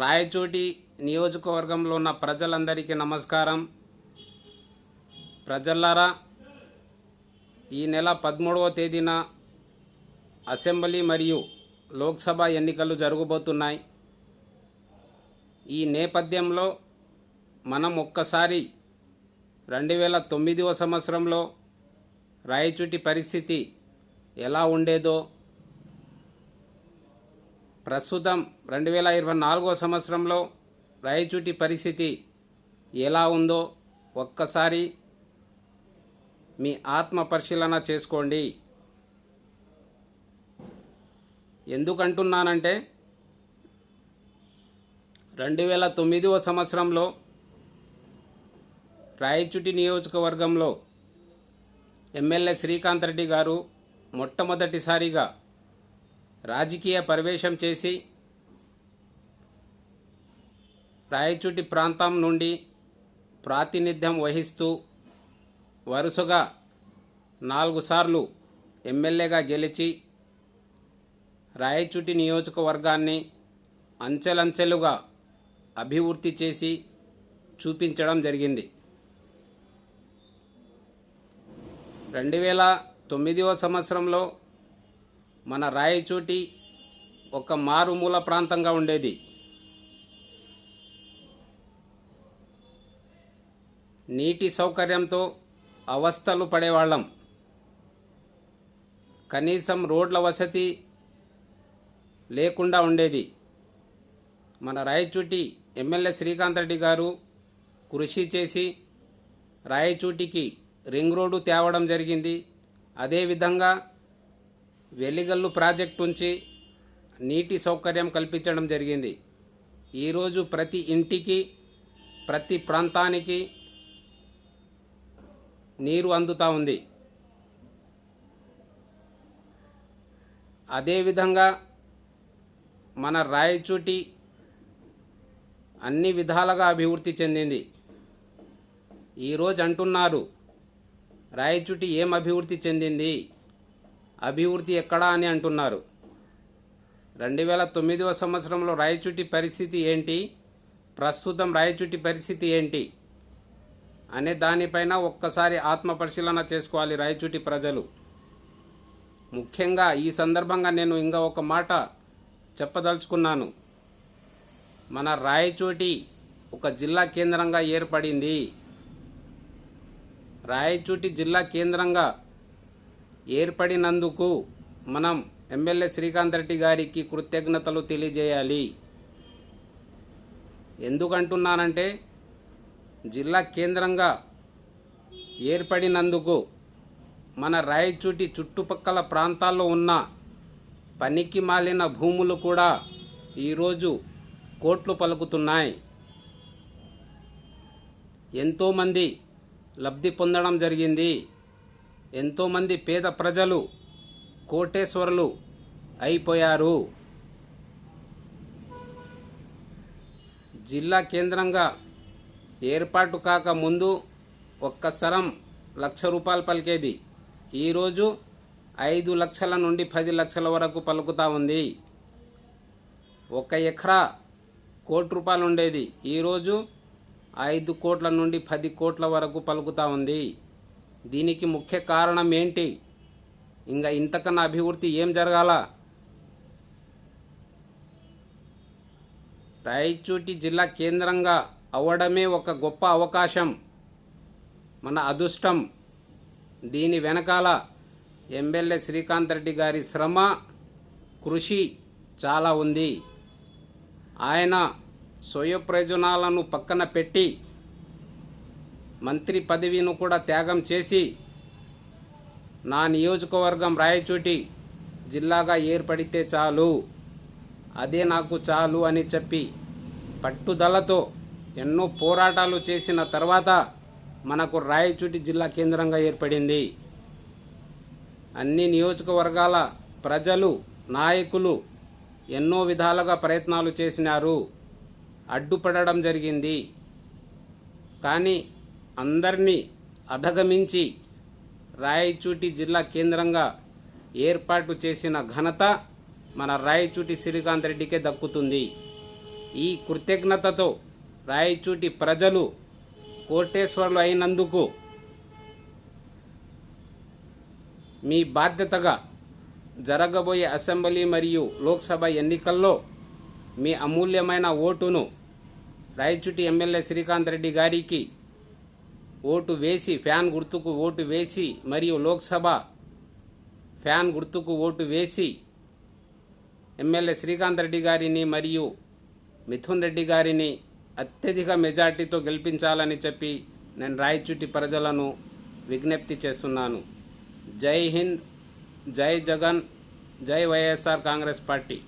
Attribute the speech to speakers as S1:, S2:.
S1: రాయచోటి నియోజకవర్గంలో ఉన్న ప్రజలందరికీ నమస్కారం. ప్రజల్లారా ఈ నెల పదమూడవ తేదీన అసెంబ్లీ మరియు లోక్సభ ఎన్నికలు జరగబోతున్నాయి. ఈ నేపథ్యంలో మనం ఒక్కసారి రెండు వేల తొమ్మిదవ సంవత్సరంలో రాయచూటి పరిస్థితి ఎలా ఉండేదో ప్రస్తుతం రెండు వేల ఇరవై నాలుగో సంవత్సరంలో రాయచూటి పరిస్థితి ఎలా ఉందో ఒక్కసారి మీ ఆత్మ పరిశీలన చేసుకోండి. ఎందుకంటున్నానంటే రెండు వేల తొమ్మిదవ సంవత్సరంలో రాయచుటి నియోజకవర్గంలో ఎమ్మెల్యే శ్రీకాంత్ రెడ్డి గారు మొట్టమొదటిసారిగా రాజకీయ ప్రవేశం చేసి రాయచూటి ప్రాంతం నుండి ప్రాతినిధ్యం వహిస్తూ వరుసగా నాలుగు సార్లు ఎమ్మెల్యేగా గెలిచి రాయచూటి నియోజకవర్గాన్ని అంచెలంచెలుగా అభివృద్ధి చేసి చూపించడం జరిగింది. రెండు వేల తొమ్మిదవ సంవత్సరంలో మన రాయచోటి ఒక మారుమూల ప్రాంతంగా ఉండేది. నీటి సౌకర్యంతో అవస్థలు పడేవాళ్ళం. కనీసం రోడ్ల వసతి లేకుండా ఉండేది. మన రాయచూటి ఎమ్మెల్యే శ్రీకాంత్ రెడ్డి గారు కృషి చేసి రాయచూటికి రింగ్ రోడ్డు తేవడం జరిగింది. అదేవిధంగా వెలిగల్లు ప్రాజెక్టు నుంచి నీటి సౌకర్యం కల్పించడం జరిగింది. ఈరోజు ప్రతి ఇంటికి ప్రతి ప్రాంతానికి నీరు అందుతూ ఉంది. అదేవిధంగా మన రాయచూటి అన్ని విధాలుగా అభివృద్ధి చెందింది. ఈరోజు అంటున్నారు రాయచూటి ఏం అభివృద్ధి చెందింది? అభివృద్ధి ఎక్కడా అని అంటున్నారు. రెండు వేల తొమ్మిదవ సంవత్సరంలో రాయచూటి పరిస్థితి ఏంటి? ప్రస్తుతం రాయచూటి పరిస్థితి ఏంటి? అనే దానిపైన ఒక్కసారి ఆత్మ పరిశీలన చేసుకోవాలి రాయచూటి ప్రజలు. ముఖ్యంగా ఈ సందర్భంగా నేను ఇంకా ఒక మాట చెప్పదలుచుకున్నాను. మన రాయచోటి ఒక జిల్లా కేంద్రంగా ఏర్పడింది. రాయచోటి జిల్లా కేంద్రంగా ఏర్పడినందుకు మనం ఎమ్మెల్యే శ్రీకాంత్ రెడ్డి గారికి కృతజ్ఞతలు తెలియజేయాలి. ఎందుకంటున్నానంటే జిల్లా కేంద్రంగా ఏర్పడినందుకు మన రాయచూటి చుట్టుపక్కల ప్రాంతాల్లో ఉన్న పనికి మాలిన భూములు కూడా ఈరోజు కోట్లు పలుకుతున్నాయి. ఎంతోమంది లబ్ధి పొందడం జరిగింది. ఎంతోమంది పేద ప్రజలు కోటేశ్వరులు అయిపోయారు. జిల్లా కేంద్రంగా ఏర్పాటు కాక ముందు ఒక్క సరం లక్ష రూపాయలు పలికేది. ఈరోజు ఐదు లక్షల నుండి పది లక్షల వరకు పలుకుతా ఉంది. ఒక ఎకరా కోటి రూపాయలు ఉండేది. ఈరోజు ఐదు కోట్ల నుండి పది కోట్ల వరకు పలుకుతా ఉంది. దీనికి ముఖ్య కారణం ఏంటి? ఇంకా ఇంతకన్నా అభివృద్ధి ఏం జరగాల? రాయచూటి జిల్లా కేంద్రంగా అవ్వడమే ఒక గొప్ప అవకాశం. మన అదృష్టం. దీని వెనకాల ఎమ్మెల్యే శ్రీకాంత్ రెడ్డి గారి శ్రమ కృషి చాలా ఉంది. ఆయన స్వయ ప్రయోజనాలను పక్కన పెట్టి మంత్రి పదవిను కూడా త్యాగం చేసి నా నియోజకవర్గం రాయచోటి జిల్లాగా ఏర్పడితే చాలు. అదే నాకు చాలు అని చెప్పి పట్టుదలతో ఎన్నో పోరాటాలు చేసిన తర్వాత మనకు రాయచూటి జిల్లా కేంద్రంగా ఏర్పడింది. అన్ని నియోజకవర్గాల ప్రజలు నాయకులు ఎన్నో విధాలుగా ప్రయత్నాలు చేసినారు. అడ్డుపడడం జరిగింది. కానీ అందరినీ అధగమించి రాయచూటి జిల్లా కేంద్రంగా ఏర్పాటు చేసిన ఘనత మన రాయచూటి శ్రీకాంత్ రెడ్డికే దక్కుతుంది. ఈ కృతజ్ఞతతో రాయచూటి ప్రజలు కోటేశ్వర్లు అయినందుకు మీ బాధ్యతగా జరగబోయే అసెంబ్లీ మరియు లోక్సభ ఎన్నికల్లో మీ అమూల్యమైన ఓటును రాయచూటి ఎమ్మెల్యే శ్రీకాంత్ రెడ్డి గారికి ఓటు వేసి ఫ్యాన్ గుర్తుకు ఓటు వేసి మరియు లోక్సభ ఫ్యాన్ గుర్తుకు ఓటు వేసి ఎమ్మెల్యే శ్రీకాంత్ రెడ్డి గారిని మరియు మిథున్ రెడ్డి గారిని అత్యధిక మెజార్టీతో గెలిపించాలని చెప్పి నేను రాయచుట్టి ప్రజలను విజ్ఞప్తి చేస్తున్నాను. జై హింద్ జై జగన్ జై వైఎస్ఆర్ కాంగ్రెస్ పార్టీ.